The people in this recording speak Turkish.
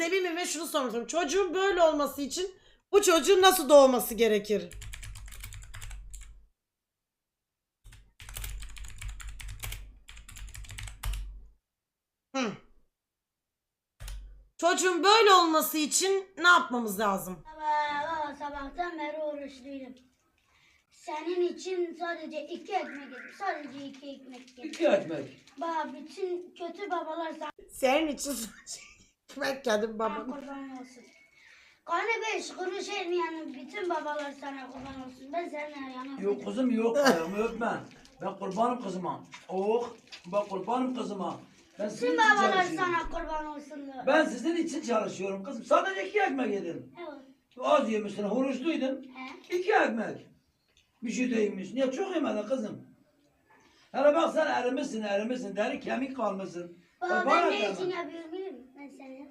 izleyebilmem ve şunu istiyorum. Çocuğun böyle olması için bu çocuğun nasıl doğması gerekir? Hı. Çocuğun böyle olması için ne yapmamız lazım? Baba, baba sabahtan beri oruçluydum. Senin için sadece iki ekmek yedim. Sadece iki ekmek yedim. İki ekmek. Baba bütün kötü babalar sana Senin için ben kendim babam. kurban olsun. Kanı beş kuruş elmeyen bütün babalar sana kurban olsun. Ben senin yanına Yok kızım yok. Ayağımı öpme. Ben kurbanım kızıma. Oh. Ben kurbanım kızıma. Ben sizin Bütün için babalar çalışıyorum. sana kurban olsun. Ben sizin için çalışıyorum kızım. Sadece iki ekmek yedim. Evet. Az yemişsin. Oruçluydun. He. İki ekmek. Bir şey değilmiş. Niye çok yemedin kızım? Hele bak sen erimişsin erimişsin. Deri kemik kalmışsın. Baba ben ne için yapıyorum biliyor Sẽ.